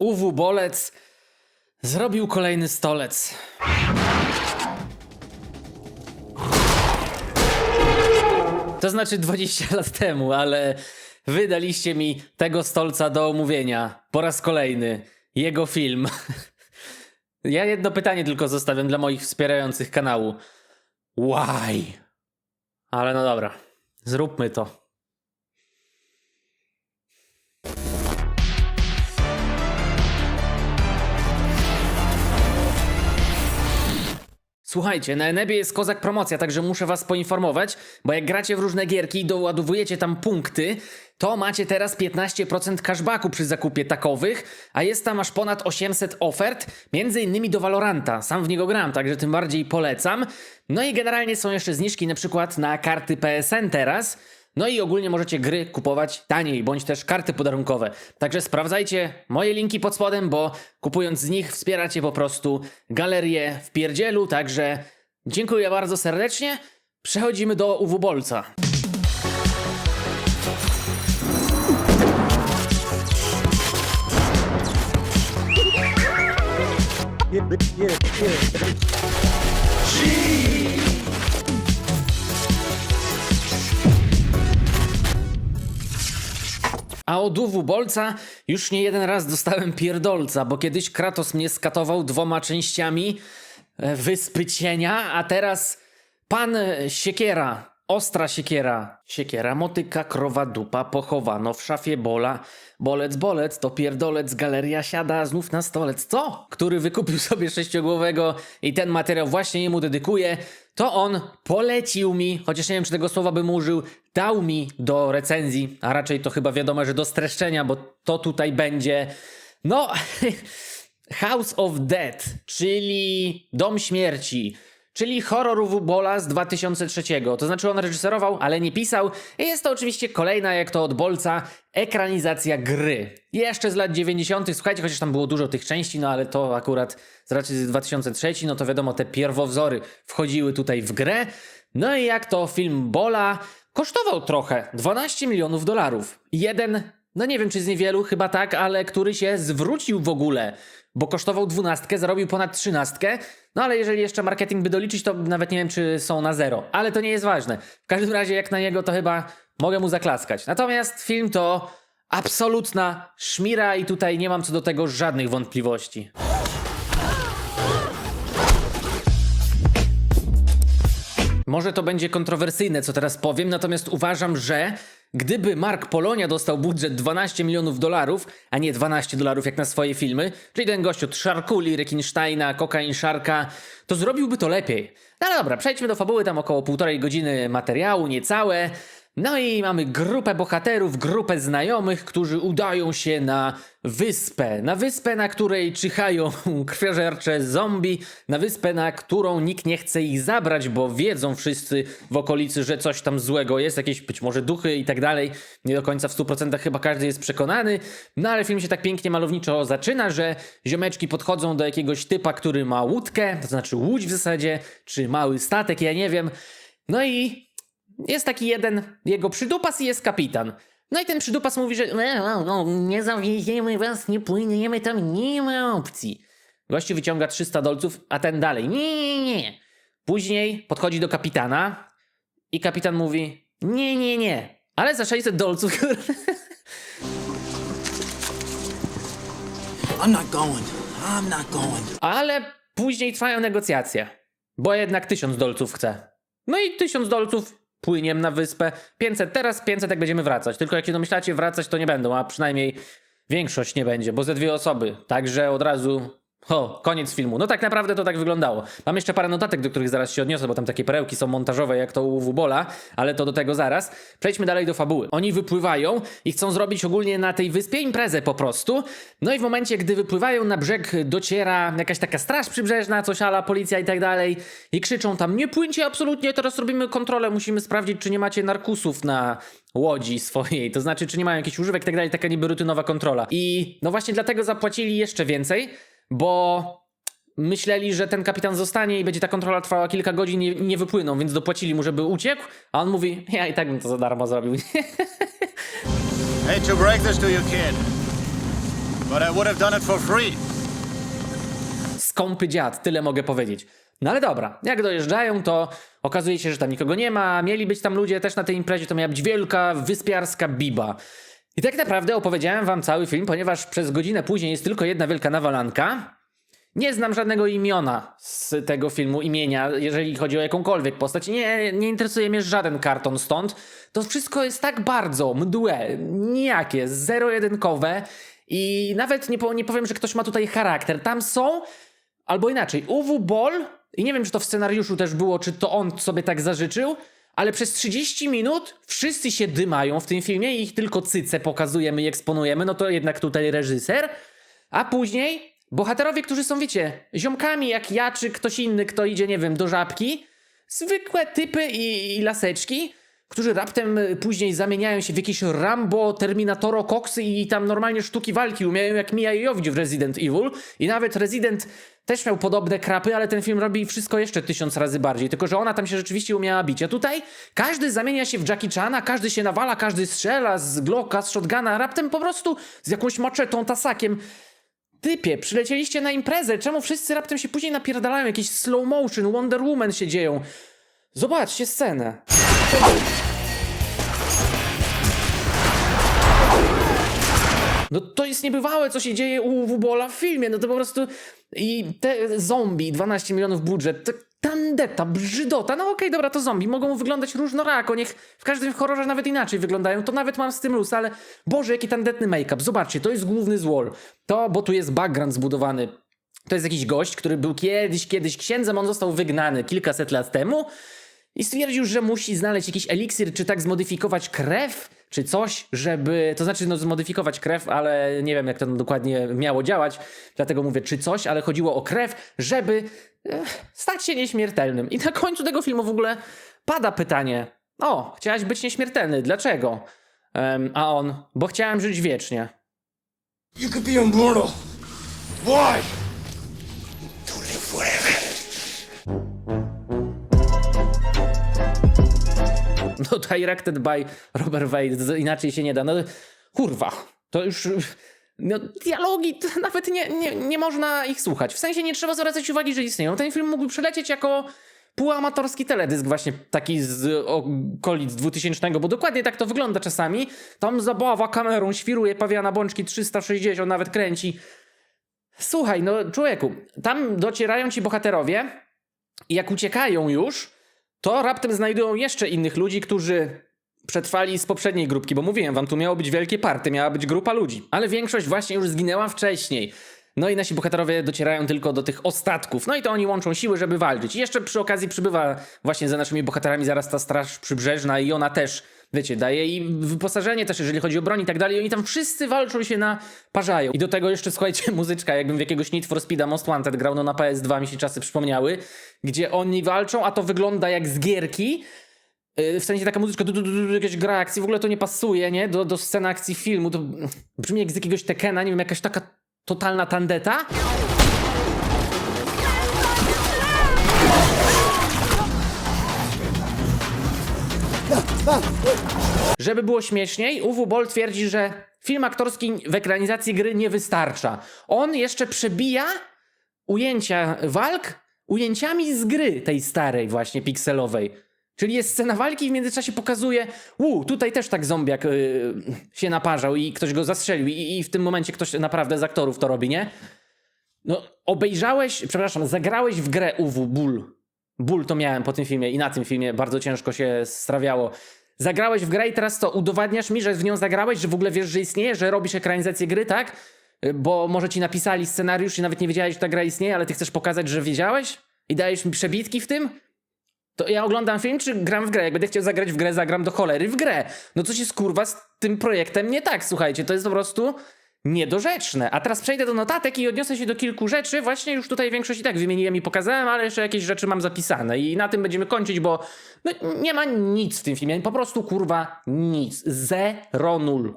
UW Bolec zrobił kolejny stolec. To znaczy 20 lat temu, ale wy daliście mi tego stolca do omówienia. Po raz kolejny. Jego film. Ja jedno pytanie tylko zostawiam dla moich wspierających kanału. Why? Ale no dobra. Zróbmy to. Słuchajcie, na Enebie jest kozak promocja, także muszę was poinformować, bo jak gracie w różne gierki i doładowujecie tam punkty, to macie teraz 15% cashbacku przy zakupie takowych, a jest tam aż ponad 800 ofert, między innymi do Valoranta. Sam w niego gram, także tym bardziej polecam. No i generalnie są jeszcze zniżki na przykład na karty PSN teraz. No i ogólnie możecie gry kupować taniej, bądź też karty podarunkowe. Także sprawdzajcie moje linki pod spodem, bo kupując z nich wspieracie po prostu galerię w pierdzielu. Także dziękuję bardzo serdecznie. Przechodzimy do UW Bolca. A od UW Bolca już nie jeden raz dostałem pierdolca, bo kiedyś Kratos mnie skatował dwoma częściami e, Wyspy Cienia, a teraz pan Siekiera, ostra siekiera, siekiera, motyka, krowa, dupa, pochowano w szafie bola, bolec, bolec, to pierdolec, galeria siada znów na stolec, co? Który wykupił sobie sześciogłowego i ten materiał właśnie jemu dedykuje, to on polecił mi, chociaż nie wiem czy tego słowa bym użył, dał mi do recenzji, a raczej to chyba wiadomo, że do streszczenia, bo to tutaj będzie, no... House of Dead, czyli Dom Śmierci, czyli horror Uwobola z 2003. To znaczy on reżyserował, ale nie pisał. I jest to oczywiście kolejna, jak to od Bolca, ekranizacja gry. Jeszcze z lat 90. Słuchajcie, chociaż tam było dużo tych części, no ale to akurat z raczej z 2003, no to wiadomo, te pierwowzory wchodziły tutaj w grę. No i jak to film Bola kosztował trochę, 12 milionów dolarów. Jeden no nie wiem, czy z niewielu, chyba tak, ale który się zwrócił w ogóle, bo kosztował dwunastkę, zarobił ponad trzynastkę, no ale jeżeli jeszcze marketing by doliczyć, to nawet nie wiem, czy są na zero, ale to nie jest ważne. W każdym razie, jak na niego, to chyba mogę mu zaklaskać. Natomiast film to absolutna szmira i tutaj nie mam co do tego żadnych wątpliwości. Może to będzie kontrowersyjne, co teraz powiem, natomiast uważam, że gdyby Mark Polonia dostał budżet 12 milionów dolarów, a nie 12 dolarów jak na swoje filmy, czyli ten gość od Szarkuli, Rekinsteina, Kokain Szarka, to zrobiłby to lepiej. No ale dobra, przejdźmy do fabuły, tam około półtorej godziny materiału, niecałe. No i mamy grupę bohaterów, grupę znajomych, którzy udają się na wyspę. Na wyspę, na której czyhają krwiożercze zombie, na wyspę, na którą nikt nie chce ich zabrać, bo wiedzą wszyscy w okolicy, że coś tam złego jest, jakieś być może duchy i tak dalej. Nie do końca w 100% chyba każdy jest przekonany. No ale film się tak pięknie malowniczo zaczyna, że ziomeczki podchodzą do jakiegoś typa, który ma łódkę, to znaczy łódź w zasadzie, czy mały statek, ja nie wiem. No i jest taki jeden jego przydupas i jest kapitan. No i ten przydupas mówi, że "E, no, no, nie zawieziemy was, nie płyniemy tam, nie ma opcji. Gościu wyciąga 300 dolców, a ten dalej, nie, nie, nie. Później podchodzi do kapitana i kapitan mówi, nie, nie, nie, ale za 600 dolców. I'm not going. I'm not going. ale później trwają negocjacje, bo jednak 1000 dolców chce. No i 1000 dolców płyniem na wyspę. 500 teraz, 500 jak będziemy wracać. Tylko jak się domyślacie, wracać to nie będą, a przynajmniej większość nie będzie, bo ze dwie osoby. Także od razu. O, koniec filmu. No tak naprawdę to tak wyglądało. Mam jeszcze parę notatek, do których zaraz się odniosę, bo tam takie perełki są montażowe, jak to u Wubola, ale to do tego zaraz. Przejdźmy dalej do fabuły. Oni wypływają i chcą zrobić ogólnie na tej wyspie imprezę po prostu. No i w momencie, gdy wypływają na brzeg, dociera jakaś taka straż przybrzeżna, coś ala policja i tak dalej i krzyczą tam, nie płyńcie absolutnie, teraz robimy kontrolę, musimy sprawdzić, czy nie macie narkusów na łodzi swojej, to znaczy, czy nie mają jakichś używek i tak dalej, taka niby rutynowa kontrola. I no właśnie dlatego zapłacili jeszcze więcej, bo myśleli, że ten kapitan zostanie i będzie ta kontrola trwała kilka godzin i nie, wypłyną, więc dopłacili mu, żeby uciekł, a on mówi, ja i tak bym to za darmo zrobił. Hate to break this to you, kid. But I would have done it for free. skąpy dziad, tyle mogę powiedzieć. No ale dobra, jak dojeżdżają, to okazuje się, że tam nikogo nie ma. Mieli być tam ludzie też na tej imprezie, to miała być wielka, wyspiarska biba. I tak naprawdę opowiedziałem wam cały film, ponieważ przez godzinę później jest tylko jedna wielka nawalanka. Nie znam żadnego imiona z tego filmu, imienia, jeżeli chodzi o jakąkolwiek postać. Nie, nie interesuje mnie żaden karton stąd. To wszystko jest tak bardzo mdłe, nijakie, zero-jedynkowe i nawet nie, nie powiem, że ktoś ma tutaj charakter. Tam są, albo inaczej, UW Ball, i nie wiem, czy to w scenariuszu też było, czy to on sobie tak zażyczył, ale przez 30 minut wszyscy się dymają w tym filmie i ich tylko cyce pokazujemy i eksponujemy, no to jednak tutaj reżyser. A później bohaterowie, którzy są, wiecie, ziomkami jak ja, czy ktoś inny, kto idzie, nie wiem, do żabki, zwykłe typy i, i laseczki, którzy raptem y, później zamieniają się w jakieś Rambo, Terminatoro, Koksy i tam normalnie sztuki walki umieją jak Mia Jovovich w Resident Evil. I nawet Resident też miał podobne krapy, ale ten film robi wszystko jeszcze tysiąc razy bardziej. Tylko, że ona tam się rzeczywiście umiała bić. A tutaj każdy zamienia się w Jackie Chana, każdy się nawala, każdy strzela z Glocka, z shotguna, raptem po prostu z jakąś maczetą, tasakiem. Typie, przylecieliście na imprezę, czemu wszyscy raptem się później napierdalają? Jakieś slow motion, Wonder Woman się dzieją. Zobaczcie scenę. No to jest niebywałe, co się dzieje u Wubola w filmie. No to po prostu. I te zombie, 12 milionów budżet, tandeta, brzydota. No okej, dobra, to zombie. Mogą wyglądać różnorako. Niech w każdym horrorze nawet inaczej wyglądają. To nawet mam z tym luz, ale Boże, jaki tandetny make-up. Zobaczcie, to jest główny złol. To, bo tu jest background zbudowany. To jest jakiś gość, który był kiedyś, kiedyś księdzem. On został wygnany kilkaset lat temu. I stwierdził, że musi znaleźć jakiś eliksir, czy tak zmodyfikować krew, czy coś, żeby. To znaczy, no, zmodyfikować krew, ale nie wiem, jak to dokładnie miało działać. Dlatego mówię, czy coś, ale chodziło o krew, żeby eh, stać się nieśmiertelnym. I na końcu tego filmu w ogóle pada pytanie: O, chciałeś być nieśmiertelny, dlaczego? Em, a on, bo chciałem żyć wiecznie. You could be immortal. Why? No Directed by Robert Wade, inaczej się nie da. No kurwa, to już... No, dialogi, nawet nie, nie, nie można ich słuchać. W sensie nie trzeba zwracać uwagi, że istnieją. Ten film mógłby przelecieć jako półamatorski teledysk właśnie taki z okolic 2000, bo dokładnie tak to wygląda czasami. Tam zabawa kamerą, świruje pawiana bączki 360, nawet kręci. Słuchaj, no człowieku, tam docierają ci bohaterowie i jak uciekają już, to raptem znajdują jeszcze innych ludzi, którzy przetrwali z poprzedniej grupki, bo mówiłem wam, tu miało być wielkie party, miała być grupa ludzi. Ale większość właśnie już zginęła wcześniej. No i nasi bohaterowie docierają tylko do tych ostatków. No i to oni łączą siły, żeby walczyć. I jeszcze przy okazji przybywa właśnie za naszymi bohaterami zaraz ta straż przybrzeżna i ona też, wiecie, daje im wyposażenie też, jeżeli chodzi o broń i tak dalej. I oni tam wszyscy walczą się na parzają. I do tego jeszcze, słuchajcie, muzyczka, jakbym w jakiegoś Need for Speeda Most Wanted grał, no na PS2 mi się czasy przypomniały, gdzie oni walczą, a to wygląda jak z gierki, Yy, W sensie taka muzyczka, du, du, du, du, jakaś gra akcji, w ogóle to nie pasuje, nie? Do, do sceny akcji filmu, to brzmi jak z jakiegoś Tekena, nie wiem, jakaś taka totalna tandeta. Żeby było śmieszniej, Uwe Boll twierdzi, że film aktorski w ekranizacji gry nie wystarcza. On jeszcze przebija ujęcia walk ujęciami z gry tej starej właśnie pikselowej. Czyli jest scena walki i w międzyczasie pokazuje, u, tutaj też tak zombiak yy, się naparzał i ktoś go zastrzelił i, i w tym momencie ktoś naprawdę z aktorów to robi, nie? No, obejrzałeś, przepraszam, zagrałeś w grę UW Ból. Ból to miałem po tym filmie i na tym filmie bardzo ciężko się strawiało. Zagrałeś w grę i teraz to udowadniasz mi, że w nią zagrałeś, że w ogóle wiesz, że istnieje, że robisz ekranizację gry, tak? Bo może ci napisali scenariusz i nawet nie wiedziałeś, że ta gra istnieje, ale ty chcesz pokazać, że wiedziałeś? I dajesz mi przebitki w tym? To ja oglądam film, czy gram w grę? Jak będę chciał zagrać w grę, zagram do cholery w grę. No coś jest kurwa z tym projektem nie tak, słuchajcie, to jest po prostu niedorzeczne. A teraz przejdę do notatek i odniosę się do kilku rzeczy. Właśnie już tutaj większość i tak wymieniłem i pokazałem, ale jeszcze jakieś rzeczy mam zapisane. I na tym będziemy kończyć, bo no, nie ma nic w tym filmie. Po prostu kurwa nic. Zero nul.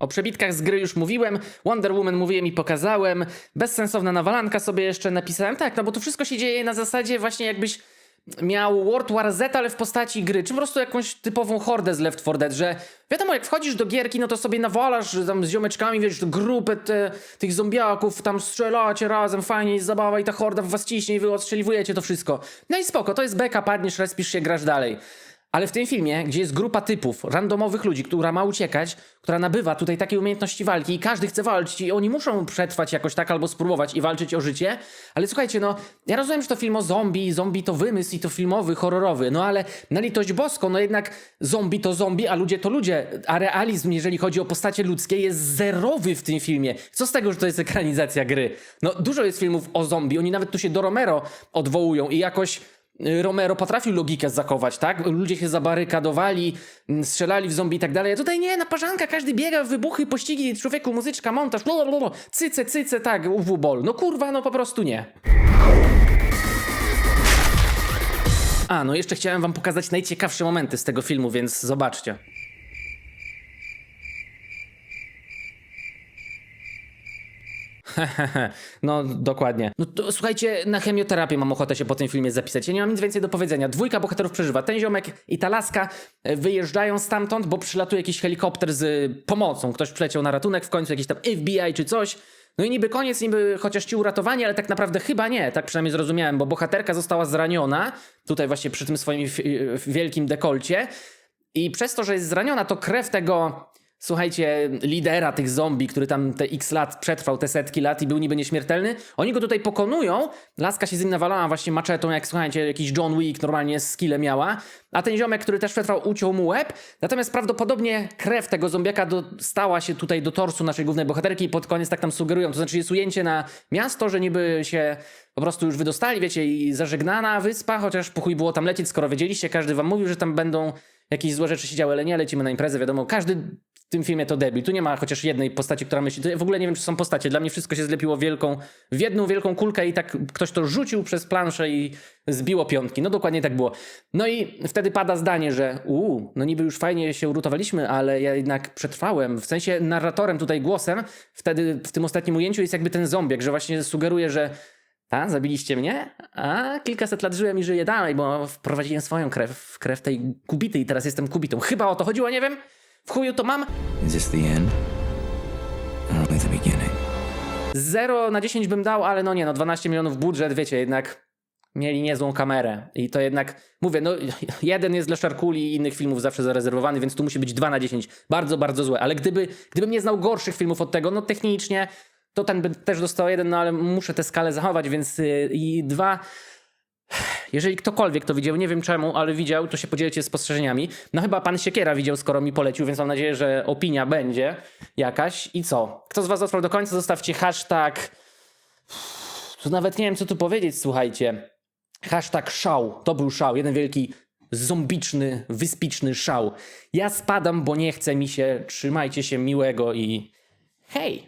O przebitkach z gry już mówiłem, Wonder Woman mówiłem i pokazałem, bezsensowna nawalanka sobie jeszcze napisałem. Tak, no bo to wszystko się dzieje na zasadzie właśnie jakbyś miał World War Z, ale w postaci gry, czy po prostu jakąś typową hordę z Left 4 Dead, że wiadomo, jak wchodzisz do gierki, no to sobie nawalasz tam z ziomeczkami, wiesz, grupę te, tych zombiaków, tam strzelacie razem, fajnie jest zabawa i ta horda w was ciśnie i wy odstrzeliwujecie to wszystko. No i spoko, to jest beka, padniesz, respisz się, grasz dalej. Ale w tym filmie, gdzie jest grupa typów, randomowych ludzi, która ma uciekać, która nabywa tutaj takiej umiejętności walki i każdy chce walczyć i oni muszą przetrwać jakoś tak albo spróbować i walczyć o życie, ale słuchajcie, no ja rozumiem, że to film o zombie, zombie to wymysł i to filmowy, horrorowy, no ale na litość boską, no jednak zombie to zombie, a ludzie to ludzie, a realizm, jeżeli chodzi o postacie ludzkie, jest zerowy w tym filmie. Co z tego, że to jest ekranizacja gry? No dużo jest filmów o zombie, oni nawet tu się do Romero odwołują i jakoś Romero potrafił logikę zachować, tak? Ludzie się zabarykadowali, mm, strzelali w zombie i tak dalej. A tutaj nie, naparzanka, każdy biega, wybuchy, pościgi, człowieku, muzyczka, montaż, blablabla, cyce, cyce, tak, uwu bol. No kurwa, no po prostu nie. A, no jeszcze chciałem wam pokazać najciekawsze momenty z tego filmu, więc zobaczcie. No, dokładnie. No to, słuchajcie, na chemioterapię mam ochotę się po tym filmie zapisać. Ja nie mam nic więcej do powiedzenia. Dwójka bohaterów przeżywa. Ten ziomek i ta laska e, wyjeżdżają stamtąd, bo przylatuje jakiś helikopter z pomocą. Ktoś przyleciał na ratunek, w końcu jakiś tam FBI czy coś. No i niby koniec, niby chociaż ci uratowani, ale tak naprawdę chyba nie, tak przynajmniej zrozumiałem, bo bohaterka została zraniona, tutaj właśnie przy tym swoim wielkim dekolcie i przez to, że jest zraniona, to krew tego, słuchajcie, lidera tych zombie, który tam te x lat przetrwał, te setki lat i był niby nieśmiertelny, oni go tutaj pokonują, laska się z nim nawalała właśnie maczetą, jak słuchajcie, jakiś John Wick normalnie skille miała, a ten ziomek, który też przetrwał, uciął mu łeb, natomiast prawdopodobnie krew tego zombiaka dostała się tutaj do torsu naszej głównej bohaterki i pod koniec tak tam sugerują, to znaczy jest ujęcie na miasto, że niby się po prostu już wydostali, wiecie, i zażegnana wyspa, chociaż po chuj było tam lecieć, skoro wiedzieliście, każdy wam mówił, że tam będą jakieś złe rzeczy się działy, ale nie, lecimy na imprezę, wiadomo, każdy tym filmie to debil. Tu nie ma chociaż jednej postaci, która myśli. W ogóle nie wiem, czy są postacie. Dla mnie wszystko się zlepiło wielką, w jedną wielką kulkę i tak ktoś to rzucił przez planszę i zbiło piątki. No dokładnie tak było. No i wtedy pada zdanie, że uuu, no niby już fajnie się urutowaliśmy, ale ja jednak przetrwałem. W sensie narratorem tutaj głosem, wtedy w tym ostatnim ujęciu jest jakby ten zombiek, że właśnie sugeruje, że a, zabiliście mnie? A, kilkaset lat żyłem i żyję dalej, bo wprowadziłem swoją krew w krew tej kubity i teraz jestem kubitą. Chyba o to chodziło, nie wiem. W chuju to mam. Is this the end? Or only the beginning? 0 na 10 bym dał, ale no nie, no 12 milionów budżet, wiecie, jednak mieli niezłą kamerę. I to jednak, mówię, no jeden jest dla Szarkuli i innych filmów zawsze zarezerwowany, więc tu musi być 2 na 10. Bardzo, bardzo złe. Ale gdyby, gdybym nie znał gorszych filmów od tego, no technicznie to ten by też dostał jeden, no ale muszę tę skalę zachować, więc yy, i dwa... Jeżeli ktokolwiek to widział, nie wiem czemu, ale widział, to się podzielcie spostrzeżeniami. No chyba pan Siekiera widział, skoro mi polecił, więc mam nadzieję, że opinia będzie jakaś. I co? Kto z was dotrwał do końca, zostawcie hashtag... Tu nawet nie wiem, co tu powiedzieć, słuchajcie. Hashtag szał. To był szał. Jeden wielki zombiczny, wyspiczny szał. Ja spadam, bo nie chce mi się. Trzymajcie się miłego i hej!